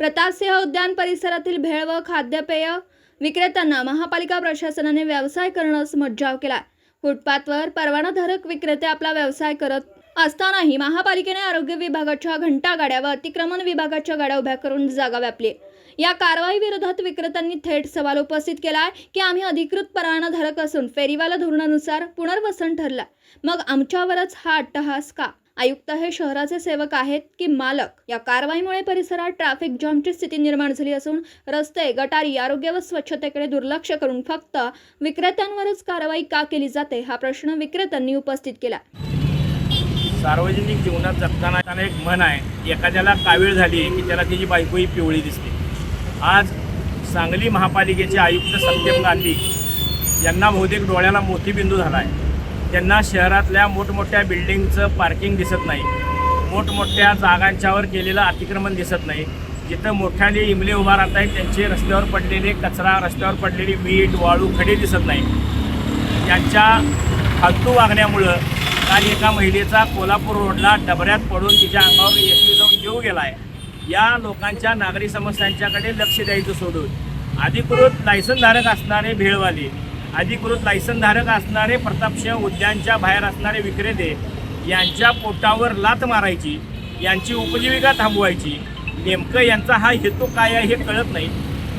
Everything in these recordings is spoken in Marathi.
प्रतापसिंह उद्यान परिसरातील भेळ व खाद्यपेय विक्रेत्यांना महापालिका प्रशासनाने व्यवसाय करण्यास मज्जाव केला फुटपाथवर परवानाधारक विक्रेते आपला व्यवसाय करत असतानाही महापालिकेने आरोग्य विभागाच्या घंटा गाड्या व अतिक्रमण विभागाच्या गाड्या उभ्या करून जागा व्यापली. या कारवाई विरोधात विक्रेत्यांनी थेट सवाल उपस्थित केला आहे की आम्ही अधिकृत परवानाधारक असून फेरीवाला धोरणानुसार पुनर्वसन ठरला मग आमच्यावरच हा अट्टहास का? आयुक्त हे शहराचे सेवक आहेत की मालक? या कारवाईमुळे परिसरात ट्रॅफिक जामची स्थिती निर्माण झाली असून रस्ते गटारी आरोग्य व स्वच्छतेकडे दुर्लक्ष करून फक्त विक्रेत्यांवरच कारवाई का केली जाते? हा प्रश्न विक्रेत्यांनी उपस्थित केला. सार्वजनिक जीवनात जगताना एक मन आहे एखाद्याला कावीळ झाली की त्याला त्याची बायकोही पिवळी दिसते. आज सांगली महापालिकेचे आयुक्त सत्यम गांधी यांना बहुतेक डोळ्याला मोतीबिंदू झाला आहे त्यांना शहरातल्या मोठमोठ्या बिल्डिंगचं पार्किंग दिसत नाही. मोठमोठ्या जागांच्यावर केलेलं अतिक्रमण दिसत नाही. जिथं मोठ्याने इमले उभा राहत आहेत त्यांचे रस्त्यावर पडलेले कचरा रस्त्यावर पडलेली मीठ वाळू खडे दिसत नाही. यांच्या फालतू वागण्यामुळं काल एका महिलेचा कोल्हापूर रोडला डबऱ्यात पडून तिच्या अंगावर एसटी जाऊन जीव गेला आहे या लोकांच्या नागरी समस्यांच्याकडे लक्ष द्यायचं सोडून अधिकृत लायसनधारक असणारे भेळवाले अधिकृत लायसनधारक असणारे प्रतापसिंह उद्यानच्या बाहेर असणारे विक्रेते यांच्या पोटावर लात मारायची यांची उपजीविका थांबवायची. नेमकं यांचा हा हेतू काय आहे हे कळत नाही.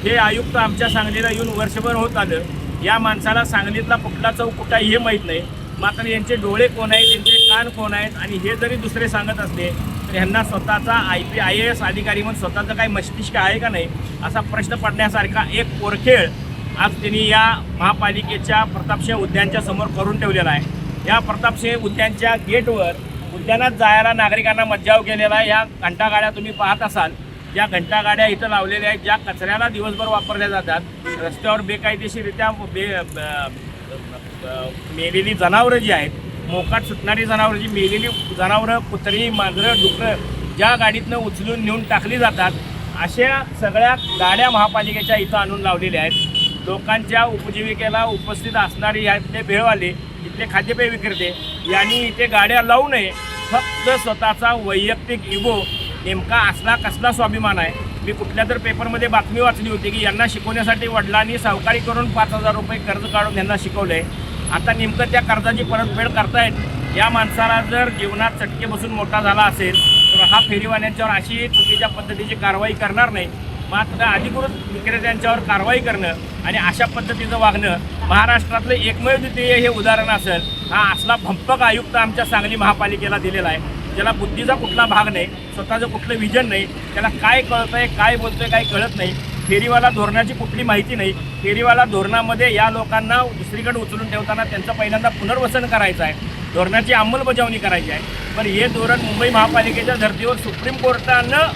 हे आयुक्त आमच्या सांगलीला येऊन वर्षभर होत आलं. या माणसाला सांगलीतला कुठला चौक कुठं आहे हे माहीत नाही. मात्र यांचे डोळे कोण आहेत यांचे कान कोण आहेत आणि हे जरी दुसरे सांगत असले तर ह्यांना स्वतःचा I P I A S अधिकारी म्हणून स्वतःचं काही मस्तिष्क आहे का नाही असा प्रश्न पडण्यासारखा एक पोरखेळ आज त्यांनी या महापालिकेच्या प्रतापसिंह उद्यानच्या समोर करून ठेवलेला आहे. या प्रतापसिंह उद्यानच्या गेटवर उद्यानात जायला नागरिकांना मज्जाव केलेला आहे या घंटागाड्या तुम्ही पाहत असाल. ज्या घंटागाड्या इथं लावलेल्या आहेत ज्या कचऱ्याला दिवसभर वापरल्या जातात. रस्त्यावर बेकायदेशीरित्या बे मेलेली जनावरं जी आहेत मोकाट सुटणारी जनावरं जी मेलेली जनावरं कुत्री मांजरं डुकरं ज्या गाडीतनं उचलून नेऊन टाकली जातात अशा सगळ्या गाड्या महापालिकेच्या इथं आणून लावलेल्या आहेत. लोकांच्या उपजीविकेला उपस्थित असणारे या इथले भेळवाले इथले खाद्यपेय विक्रेते यांनी इथे गाड्या लावू नये. फक्त स्वतःचा वैयक्तिक इगो नेमका असला कसला स्वाभिमान आहे? मी कुठल्या तर पेपरमध्ये बातमी वाचली होती की यांना शिकवण्यासाठी वडिलांनी सावकारी करून पाच हजार रुपये कर्ज काढून यांना शिकवलं आहे आता नेमकं त्या कर्जाची परतफेड करतायत. या माणसाला जर जीवनात चटके बसून मोठा झाला असेल तर हा फेरीवाल्यांच्यावर अशी चुकीच्या पद्धतीची कारवाई करणार नाही. मात्र अधिकृत विक्रेत्यांच्यावर कारवाई करणं आणि अशा पद्धतीचं वागणं महाराष्ट्रातलं एकमेव द्वितीय हे उदाहरण असेल हा असला भंपक आयुक्त आमच्या सांगली महापालिकेला दिलेला आहे. ज्याला बुद्धीचा कुठला भाग नाही स्वतःचं कुठलं विजन नाही त्याला काय कळतंय काय बोलतंय काय कळत नाही फेरीवाला धोरणाची कुठली माहिती नाही फेरीवाला धोरणामध्ये या लोकांना दुसरीकडे उचलून ठेवताना त्यांचं पहिल्यांदा पुनर्वसन करायचं आहे धोरणाची अंमलबजावणी करायची आहे. पण हे धोरण मुंबई महापालिकेच्या धर्तीवर सुप्रीम कोर्टानं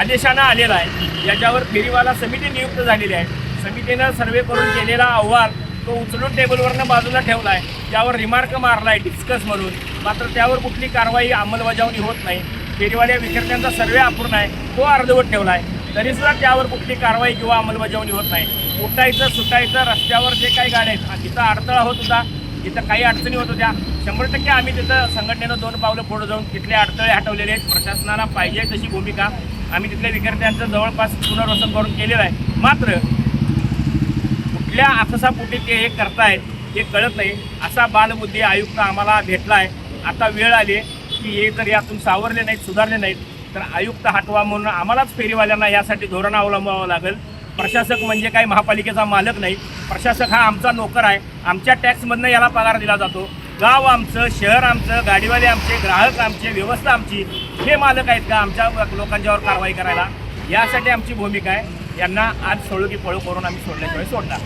आदेशानं आलेला आहे. याच्यावर फेरीवाला समिती नियुक्त झालेली आहे. समितीनं सर्वे करून केलेला अहवाल तो उचलून टेबलवरनं बाजूला ठेवला आहे. त्यावर रिमार्क मारला आहे डिस्कस म्हणून. मात्र त्यावर कुठली कारवाई अंमलबजावणी होत नाही. फेरीवाल्या विक्रेत्यांचा सर्वे अपूर्ण आहे. तो अर्धवट ठेवला आहे. तरीसुद्धा त्यावर कुठली कारवाई किंवा अंमलबजावणी होत नाही. उठायचं सुटायचं रस्त्यावर जे काही गाड्या आहेत तिथं अडथळा होत होता. तिथं काही अडचणी होत होत्या. शंभर टक्के आम्ही तिथं संघटनेनं दोन पावलं पुढे जाऊन तिथले अडथळे हटवलेले आहेत. प्रशासनाला पाहिजे तशी भूमिका. आम्ही तिथल्या विद्यार्थ्यांचं जवळपास पुनर्वसन करून केलेलं आहे. मात्र कुठल्या आकसापोटी ते हे करतायत हे कळत नाही. असा बालबुद्धी आयुक्त आम्हाला भेटला आहे आता वेळ आली की हे तर यातून सावरले नाहीत सुधारले नाहीत. तर आयुक्त हटवा म्हणून आम्हालाच फेरीवाल्यांना यासाठी धोरण अवलंबावं लागेल. प्रशासक म्हणजे काही महापालिकेचा मालक नाही. प्रशासक हा आमचा नोकर आहे. आमच्या टॅक्समधनं याला पगार दिला जातो. गाव आमचं शहर आमचं गाडीवाले आमचे ग्राहक आमचे व्यवस्था आमची हे मालक आहेत का आमच्या लोकांच्यावर कारवाई करायला? यासाठी आमची भूमिका आहे. यांना आज सोडू की पळू करून आम्ही सोडल्याशिवाय सोडणार.